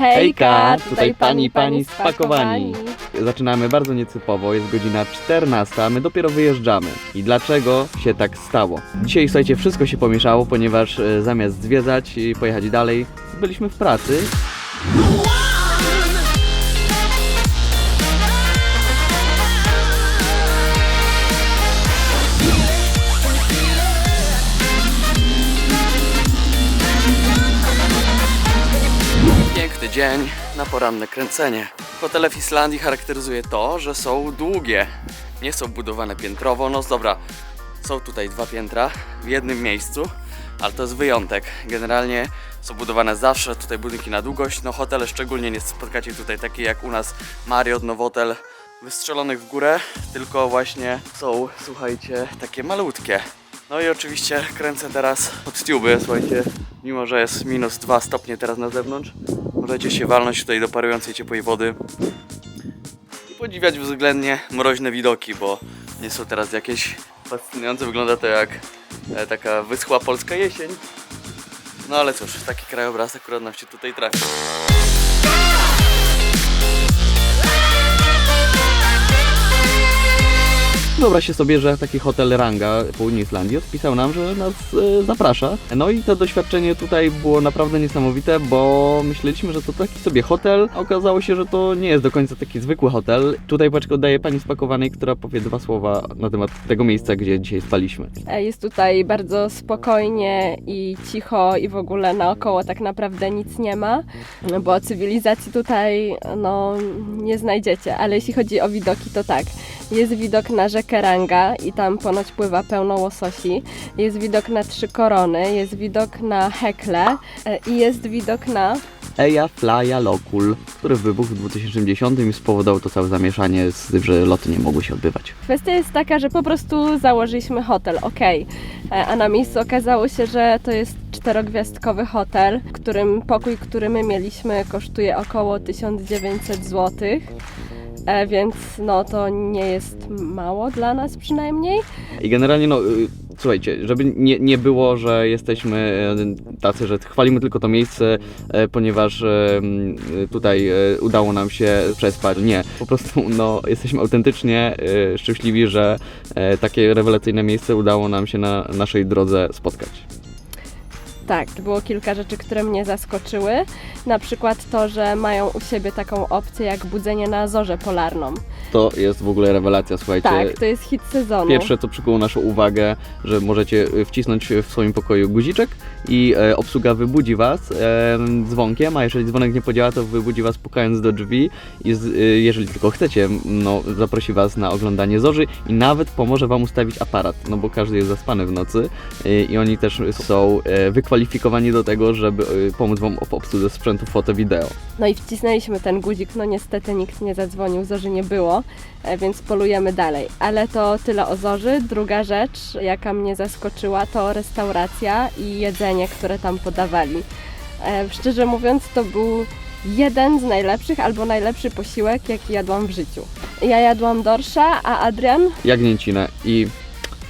Hejka, tutaj pani, pani spakowani. Zaczynamy bardzo nietypowo, jest godzina 14, a my dopiero wyjeżdżamy. I dlaczego się tak stało? Dzisiaj, słuchajcie, wszystko się pomieszało, ponieważ e, zamiast zwiedzać i pojechać dalej, byliśmy w pracy. Dzień na poranne kręcenie. Hotele w Islandii charakteryzuje to, że są długie. Nie są budowane piętrowo. No dobra, są tutaj dwa piętra w jednym miejscu, ale to jest wyjątek. Generalnie są budowane zawsze tutaj budynki na długość. No hotele szczególnie nie spotkacie tutaj takie jak u nas Marriott, Novotel wystrzelonych w górę, tylko właśnie są, słuchajcie, takie malutkie. No i oczywiście kręcę teraz pod tuby, słuchajcie, mimo że jest minus 2 stopnie teraz na zewnątrz, możecie się walnąć tutaj do parującej ciepłej wody i podziwiać względnie mroźne widoki, bo nie są teraz jakieś fascynujące, wygląda to jak e, taka wyschła polska jesień. No ale cóż, taki krajobraz akurat nam się tutaj trafi. Wyobraźcie sobie, że taki hotel Ranga w południu Islandii odpisał nam, że nas e, zaprasza. No i to doświadczenie tutaj było naprawdę niesamowite, bo myśleliśmy, że to taki sobie hotel, okazało się, że to nie jest do końca taki zwykły hotel. Tutaj paczkę oddaję pani spakowanej, która powie dwa słowa na temat tego miejsca, gdzie dzisiaj spaliśmy. E, Jest tutaj bardzo spokojnie i cicho i w ogóle naokoło tak naprawdę nic nie ma, bo cywilizacji tutaj no, nie znajdziecie, ale jeśli chodzi o widoki to tak. Jest widok na rzekę Ranga i tam ponoć pływa pełno łososi. Jest widok na Trzy Korony, jest widok na Hekle e, i jest widok na Eja Flya Lokul, który wybuchł w 2010 i spowodował to całe zamieszanie z tym, że loty nie mogły się odbywać. Kwestia jest taka, że po prostu założyliśmy hotel, ok. A na miejscu okazało się, że to jest czterogwiazdkowy hotel, w którym pokój, który my mieliśmy, kosztuje około 1900 zł. E, więc no to nie jest mało dla nas przynajmniej. I generalnie, no, y, słuchajcie, żeby nie, nie było, że jesteśmy y, tacy, że chwalimy tylko to miejsce, e, ponieważ e, tutaj e, udało nam się przespać. Nie, po prostu, no, jesteśmy autentycznie e, szczęśliwi, że e, takie rewelacyjne miejsce udało nam się na naszej drodze spotkać. Tak, było kilka rzeczy, które mnie zaskoczyły. Na przykład to, że mają u siebie taką opcję jak budzenie na zorze polarną. To jest w ogóle rewelacja, słuchajcie. Tak, to jest hit sezonu. Pierwsze, co przykuło naszą uwagę, że możecie y, wcisnąć w swoim pokoju guziczek i e, obsługa wybudzi Was e, dzwonkiem, a jeżeli dzwonek nie podziała, to wybudzi Was pukając do drzwi i z, y, jeżeli tylko chcecie, no, zaprosi Was na oglądanie zorzy i nawet pomoże Wam ustawić aparat, no bo każdy jest zaspany w nocy y, i oni też są e, wykwalifikowani do tego, żeby y, pomóc Wam w obsłudze sprzętu foto-wideo. No i wcisnęliśmy ten guzik, no niestety nikt nie zadzwonił, zorzy nie było, e, więc polujemy dalej. Ale to tyle o zorzy. Druga rzecz, jaka mnie zaskoczyła, to restauracja i jedzenie, które tam podawali. E, Szczerze mówiąc, to był jeden z najlepszych albo najlepszy posiłek, jaki jadłam w życiu. Ja jadłam dorsza, a Adrian Jagnięcinę i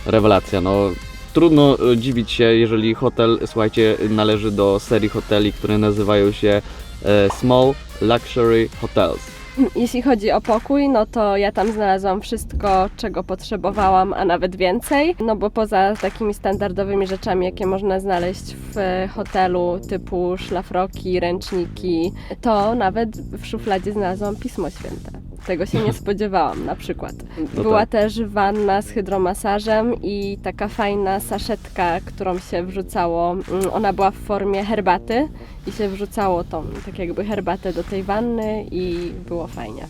rewelacja, no trudno e, dziwić się, jeżeli hotel, słuchajcie, należy do serii hoteli, które nazywają się e, Small Luxury Hotels. Jeśli chodzi o pokój, no to ja tam znalazłam wszystko, czego potrzebowałam, a nawet więcej. No bo poza takimi standardowymi rzeczami, jakie można znaleźć w e, hotelu, typu szlafroki, ręczniki, to nawet w szufladzie znalazłam Pismo Święte. Tego się nie spodziewałam, na przykład. No Była tak. też wanna z hydromasażem i taka fajna saszetka, którą się wrzucało. mm, Ona była w formie herbaty i się wrzucało tą, tak jakby herbatę do tej wanny i było fajnie.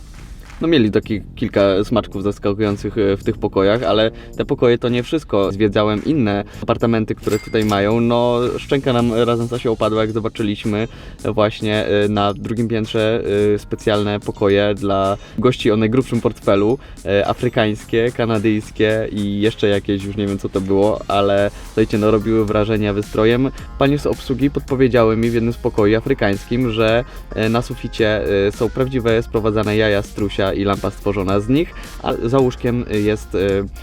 No mieli taki kilka smaczków zaskakujących e, w tych pokojach, ale te pokoje to nie wszystko. Zwiedzałem inne apartamenty, które tutaj mają. No szczęka nam razem z Asią opadła, jak zobaczyliśmy właśnie e, na drugim piętrze e, specjalne pokoje dla gości o najgrubszym portfelu. Afrykańskie, kanadyjskie i jeszcze jakieś, już nie wiem co to było, ale słuchajcie, no robiły wrażenia wystrojem. Panie z obsługi podpowiedziały mi w jednym z pokoi afrykańskim, że na suficie są prawdziwe sprowadzane jaja strusia i lampa stworzona z nich, a za łóżkiem jest e,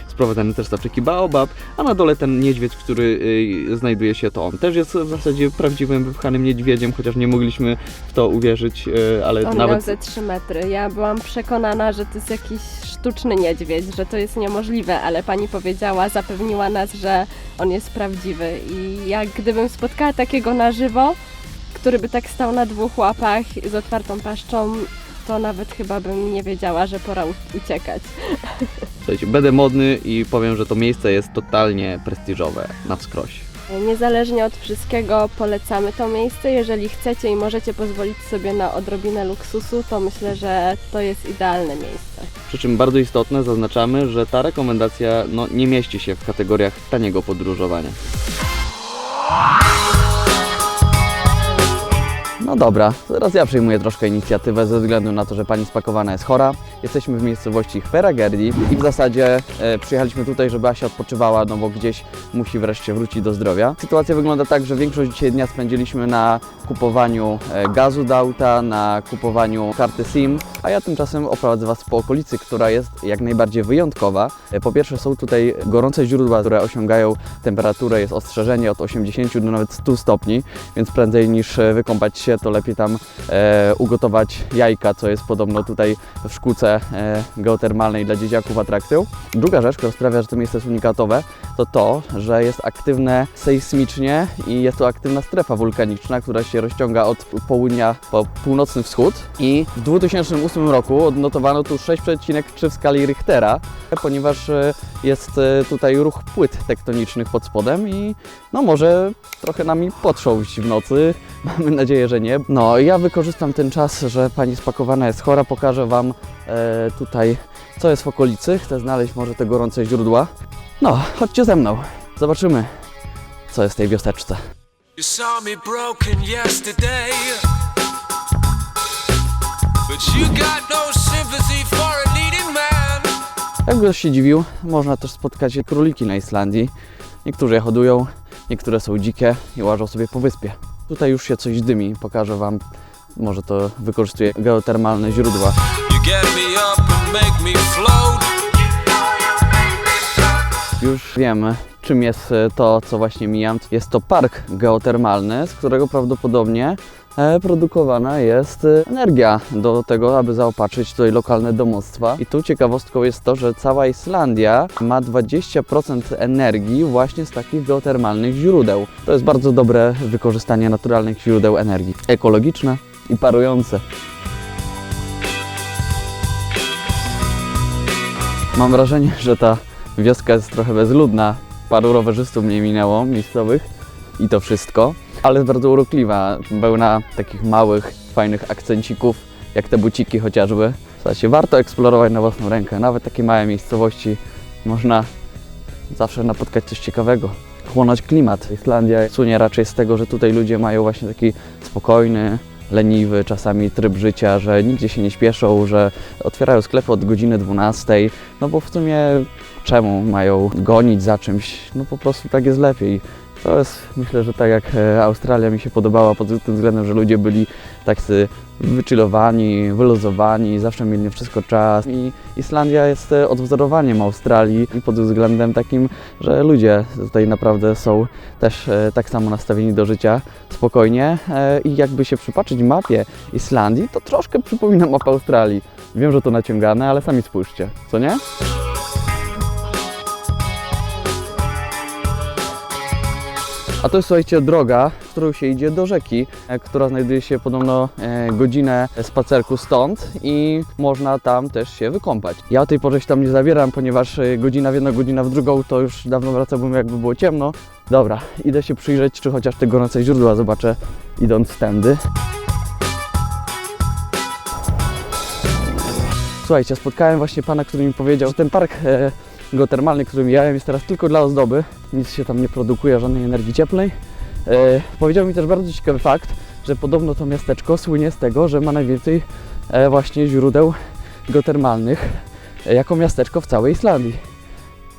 sprowadzany też z Afryki baobab, a na dole ten niedźwiedź, który e, znajduje się, to on też jest w zasadzie prawdziwym wypchanym niedźwiedziem, chociaż nie mogliśmy w to uwierzyć, e, ale On miał nawet... ze 3 metry. Ja byłam przekonana, że to jest jakiś sztuczny niedźwiedź, że to jest niemożliwe, ale pani powiedziała, zapewniła nas, że on jest prawdziwy. I jak gdybym spotkała takiego na żywo, który by tak stał na dwóch łapach z otwartą paszczą, to nawet chyba bym nie wiedziała, że pora uciekać. Słuchajcie, będę modny i powiem, że to miejsce jest totalnie prestiżowe na wskroś. Niezależnie od wszystkiego polecamy to miejsce. Jeżeli chcecie i możecie pozwolić sobie na odrobinę luksusu, to myślę, że to jest idealne miejsce. Przy czym bardzo istotne zaznaczamy, że ta rekomendacja no, nie mieści się w kategoriach taniego podróżowania. No dobra, teraz ja przejmuję troszkę inicjatywę ze względu na to, że pani spakowana jest chora. Jesteśmy w miejscowości Hveragerdi i w zasadzie e, przyjechaliśmy tutaj, żeby Asia odpoczywała, no bo gdzieś musi wreszcie wrócić do zdrowia. Sytuacja wygląda tak, że większość dzisiaj dnia spędziliśmy na kupowaniu e, gazu do auta, na kupowaniu karty SIM, a ja tymczasem oprowadzę Was po okolicy, która jest jak najbardziej wyjątkowa. E, Po pierwsze są tutaj gorące źródła, które osiągają temperaturę, jest ostrzeżenie od 80 do nawet 100 stopni, więc prędzej niż e, wykąpać się, to lepiej tam e, ugotować jajka, co jest podobno tutaj w szkółce e, geotermalnej dla dzieciaków atrakcją. Druga rzecz, która sprawia, że to miejsce jest unikatowe, to to, że jest aktywne sejsmicznie i jest to aktywna strefa wulkaniczna, która się rozciąga od południa po północny wschód i w 2008 roku odnotowano tu 6,3 w skali Richtera, ponieważ e, jest e, tutaj ruch płyt tektonicznych pod spodem i no może trochę nami potrząść w nocy. Mamy nadzieję, że nie. No ja wykorzystam ten czas, że pani spakowana jest chora, pokażę Wam tutaj co jest w okolicy. Chcę znaleźć może te gorące źródła. No, chodźcie ze mną. Zobaczymy, co jest w tej wioseczce. You saw me broken yesterday. But you got no sympathy for a needing man. Jak ktoś się dziwił, można też spotkać króliki na Islandii. Niektóre je hodują, niektóre są dzikie i łażą sobie po wyspie. Tutaj już się coś dymi, pokażę Wam. Może to wykorzystuje geotermalne źródła. Już wiemy, czym jest e, to, co właśnie mijam. Jest to park geotermalny, z którego prawdopodobnie e, produkowana jest e, energia do tego, aby zaopatrzyć tutaj lokalne domostwa. I tu ciekawostką jest to, że cała Islandia ma 20% energii właśnie z takich geotermalnych źródeł. To jest bardzo dobre wykorzystanie naturalnych źródeł energii. Ekologiczne i parujące. Mam wrażenie, że ta wioska jest trochę bezludna. Paru rowerzystów mnie minęło, miejscowych i to wszystko. Ale jest bardzo urokliwa, pełna takich małych, fajnych akcencików, jak te buciki chociażby. W zasadzie warto eksplorować na własną rękę. Nawet takie małe miejscowości można zawsze napotkać coś ciekawego. Chłonąć klimat. Islandia słynie raczej z tego, że tutaj ludzie mają właśnie taki spokojny, leniwy czasami tryb życia, że nigdzie się nie śpieszą, że otwierają sklepy od godziny 12, no bo w sumie czemu mają gonić za czymś? No po prostu tak jest lepiej. To jest, myślę, że tak jak e, Australia mi się podobała pod tym względem, że ludzie byli tacy wychillowani, wyluzowani, zawsze mieli na wszystko czas i Islandia jest e, odwzorowaniem Australii i pod względem takim, że ludzie tutaj naprawdę są też e, tak samo nastawieni do życia spokojnie i jakby się przypatrzyć mapie Islandii, to troszkę przypomina mapę Australii. Wiem, że to naciągane, ale sami spójrzcie, co nie? A to jest, słuchajcie, droga, którą się idzie do rzeki, e, która znajduje się podobno e, godzinę spacerku stąd i można tam też się wykąpać. Ja o tej porze się tam nie zabieram, ponieważ e, godzina w jedną, godzina w drugą to już dawno wracałbym jakby było ciemno. Dobra, idę się przyjrzeć, czy chociaż te gorące źródła zobaczę idąc tędy. Słuchajcie, spotkałem właśnie pana, który mi powiedział, że ten park e, geotermalny, który mijałem, jest teraz tylko dla ozdoby. Nic się tam nie produkuje, żadnej energii cieplnej. E, powiedział mi też bardzo ciekawy fakt, że podobno to miasteczko słynie z tego, że ma najwięcej e, właśnie źródeł geotermalnych e, jako miasteczko w całej Islandii.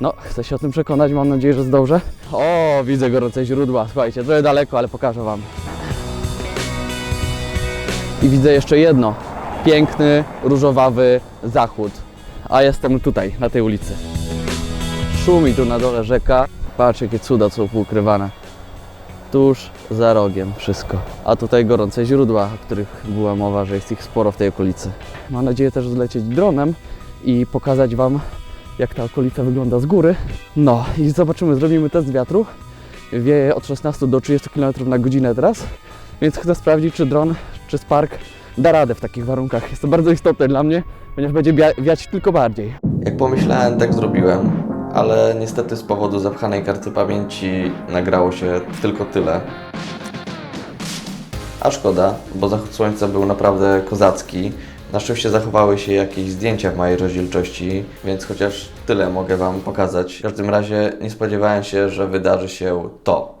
No, chcę się o tym przekonać, mam nadzieję, że zdążę. O, widzę gorące źródła. Słuchajcie, trochę daleko, ale pokażę Wam. I widzę jeszcze jedno. piękny, różowawy zachód. A jestem tutaj, na tej ulicy. Szumi tu na dole rzeka. Patrz, jakie cuda są poukrywane. Tuż za rogiem wszystko. A tutaj gorące źródła, o których była mowa, że jest ich sporo w tej okolicy. Mam nadzieję też zlecieć dronem i pokazać Wam, jak ta okolica wygląda z góry. No i zobaczymy, zrobimy test wiatru. Wieje od 16 do 30 km na godzinę teraz, więc chcę sprawdzić, czy dron, czy Spark da radę w takich warunkach. Jest to bardzo istotne dla mnie, ponieważ będzie wiać tylko bardziej. Jak pomyślałem, tak zrobiłem, ale niestety z powodu zapchanej karty pamięci nagrało się tylko tyle. A szkoda, bo zachód słońca był naprawdę kozacki. Na szczęście zachowały się jakieś zdjęcia w mojej rozdzielczości, więc chociaż tyle mogę Wam pokazać. W każdym razie nie spodziewałem się, że wydarzy się to.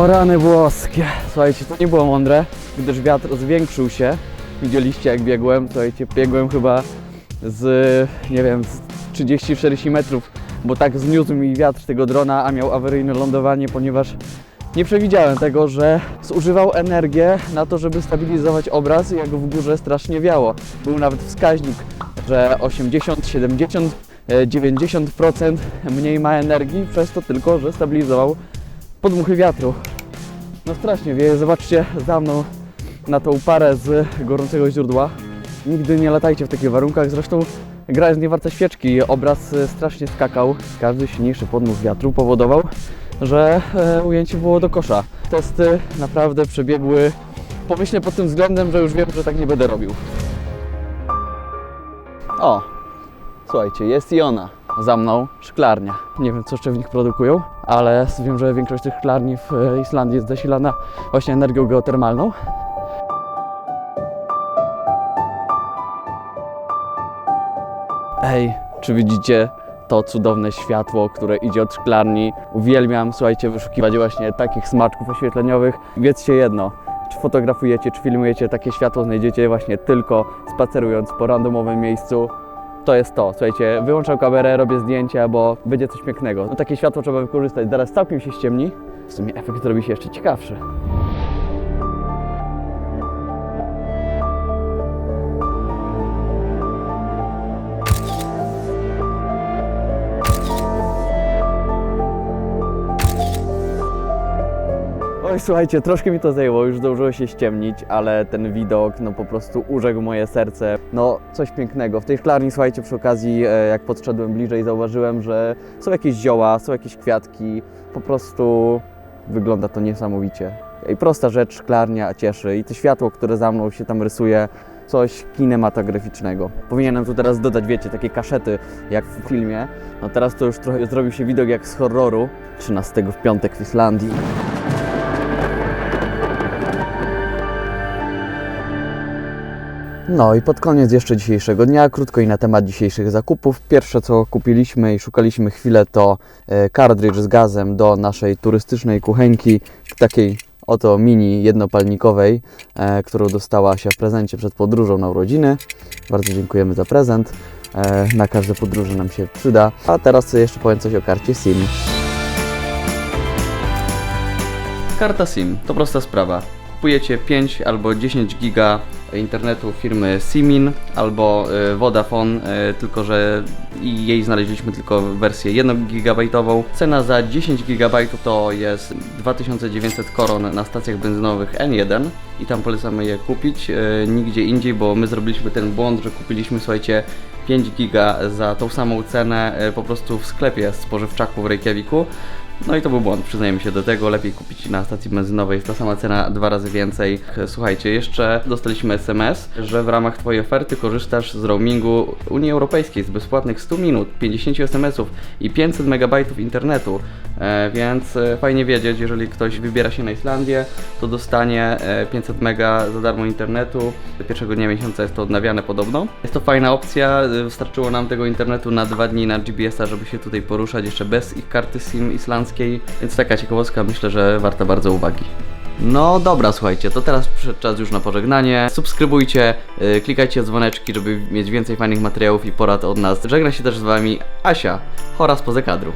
O rany włoskie. Słuchajcie, to nie było mądre, gdyż wiatr zwiększył się. Widzieliście jak biegłem, słuchajcie, biegłem chyba z, nie wiem, z 30-40 metrów, bo tak zniósł mi wiatr tego drona, a miał awaryjne lądowanie, ponieważ nie przewidziałem tego, że zużywał energię na to, żeby stabilizować obraz, jak w górze strasznie wiało. Był nawet wskaźnik, że 80, 70, e, 90% mniej ma energii, przez to tylko, że stabilizował podmuchy wiatru. No strasznie wieje, zobaczcie za mną na tą parę z gorącego źródła. Nigdy nie latajcie w takich warunkach, zresztą gra jest niewarta świeczki. Obraz strasznie skakał, każdy silniejszy podmuch wiatru powodował, że e, ujęcie było do kosza. Testy naprawdę przebiegły pomyślnie pod tym względem, że już wiem, że tak nie będę robił. O, słuchajcie, jest i ona. Za mną szklarnia. Nie wiem, co jeszcze w nich produkują, ale wiem, że większość tych szklarni w e, Islandii jest zasilana właśnie energią geotermalną. Ej, czy widzicie to cudowne światło, które idzie od szklarni? Uwielbiam, słuchajcie, wyszukiwać właśnie takich smaczków oświetleniowych. Wiedzcie jedno, czy fotografujecie, czy filmujecie, takie światło znajdziecie właśnie tylko spacerując po randomowym miejscu. To jest to, słuchajcie, wyłączam kamerę, robię zdjęcia, bo będzie coś pięknego. No takie światło trzeba wykorzystać, zaraz całkiem się ściemni. W sumie efekt robi się jeszcze ciekawszy. Słuchajcie, troszkę mi to zajęło, już zdążyło się ściemnić, ale ten widok, no po prostu urzekł moje serce. No, coś pięknego. W tej szklarni, słuchajcie, przy okazji, e, jak podszedłem bliżej, zauważyłem, że są jakieś zioła, są jakieś kwiatki. Po prostu wygląda to niesamowicie. I prosta rzecz, szklarnia cieszy. I to światło, które za mną się tam rysuje, coś kinematograficznego. Powinienem tu teraz dodać, wiecie, takie kaszety, jak w filmie. No teraz to już trochę zrobił się widok jak z horroru. 13 w piątek w Islandii. No i pod koniec jeszcze dzisiejszego dnia, krótko i na temat dzisiejszych zakupów. Pierwsze co kupiliśmy i szukaliśmy chwilę to e, kartridż z gazem do naszej turystycznej kuchenki, takiej oto mini jednopalnikowej, e, którą dostała się w prezencie przed podróżą na urodziny. Bardzo dziękujemy za prezent. E, na każde podróże nam się przyda. A teraz jeszcze powiem coś o karcie SIM. Karta SIM to prosta sprawa. Kupujecie 5 albo 10 giga internetu firmy Simin albo y, Vodafone, y, tylko że jej znaleźliśmy tylko wersję 1 gigabajtową. Cena za 10 gigabajtów to jest 2900 koron na stacjach benzynowych N1 i tam polecamy je kupić, y, nigdzie indziej, bo my zrobiliśmy ten błąd, że kupiliśmy, słuchajcie, 5 giga za tą samą cenę po prostu w sklepie spożywczaku w Reykjaviku. No i to był błąd, przyznajmy się do tego. Lepiej kupić na stacji benzynowej, ta sama cena, dwa razy więcej. Słuchajcie, jeszcze dostaliśmy SMS, że w ramach Twojej oferty korzystasz z roamingu Unii Europejskiej z bezpłatnych 100 minut, 50 SMS-ów i 500 MB internetu. E, więc e, fajnie wiedzieć, jeżeli ktoś wybiera się na Islandię, to dostanie e, 500 mega za darmo internetu. Pierwszego dnia miesiąca jest to odnawiane podobno. Jest to fajna opcja, e, wystarczyło nam tego internetu na dwa dni na GBS-a, żeby się tutaj poruszać jeszcze bez ich karty SIM islandzkiej, więc taka ciekawostka myślę, że warta bardzo uwagi. No dobra, słuchajcie, to teraz przyszedł czas już na pożegnanie. Subskrybujcie, yy, klikajcie dzwoneczki, żeby mieć więcej fajnych materiałów i porad od nas. Żegna się też z Wami Asia, chora spoza kadru.